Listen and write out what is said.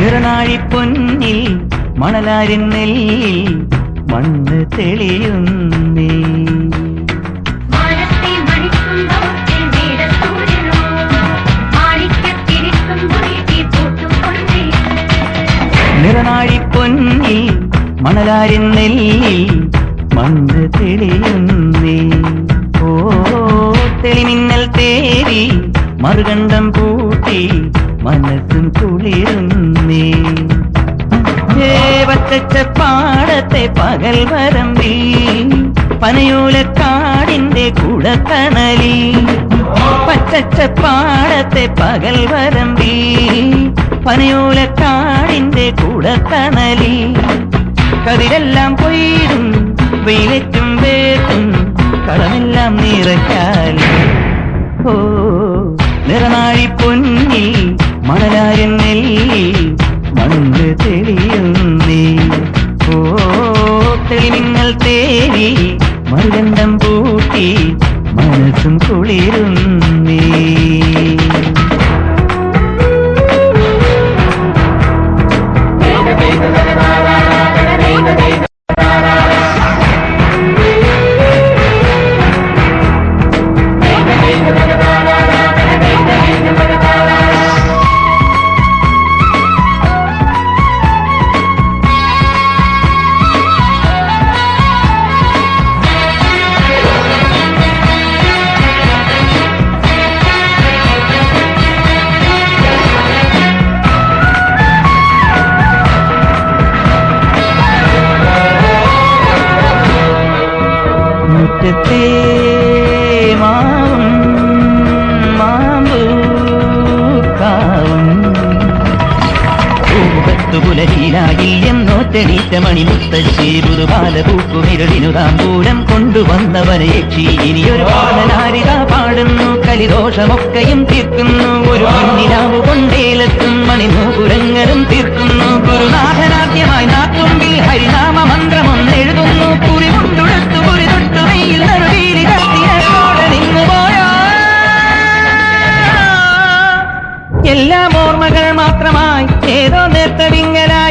നിറനാഴി പൊന്നിൽ മണലാരിൻ നെല്ലിൽ മണ്ണ് തെളിയുന്നേ. നിറനാഴി പൊന്നിൽ മണലാരിൻ നെല്ലിൽ മണ്ണ് തെളിയുന്നേ. മനസ്സും കുളിരുന്നേ ദേവത്തച്ച പാടത്തെ പകൽ വരമ്പി. പനയോലക്കാടിന്റെ കുടക്കണലി. പച്ചച്ച പാടത്തെ പകൽ വരമ്പി. പനയോലക്കാടിന്റെ കുടക്കണലി. കതിരെല്ലാം കൊയ്തും വെയിലറ്റും വേട്ടും കളമെല്ലാം നിറയ്ക്കാലി. ഓ നിറനാഴി പൊന്നിൽ തെളിയുന്നേ ഓ തെളിമിന്നൽ തേരി മറുകണ്ഠം പൂട്ടി മനസ്സും കുളിരുന്നേ. മുറ്റത്തെ മലശീലായിൽ എന്നോറ്റണീറ്റ മണിമുത്തശ്ശി പുതുപാല പൂക്കുമിരളിനു ദൂരം കൊണ്ടുവന്നവനെ യക്ഷി. ഇനിയൊരു പാടനാരിത പാടുന്നു കലിദോഷമൊക്കെയും തീർക്കുന്നു. ഒരു മണ്ണിലാവ് കൊണ്ടേലെത്തും മണിനൂപുരങ്ങളും തീർക്കുന്നു. ഗുരുനാഥനാദ്യമായി നാത്തുമ്പിൽ ഹരിനാമ മന്ത്രമൊന്ന് എഴുതുന്നു. കുറി കൊണ്ടുടുത്തു നിന്നു പോയാ. എല്ലാം ഓർമ്മകൾ മാത്രമായി. ഏതോ നേർത്തവിങ്ങലായി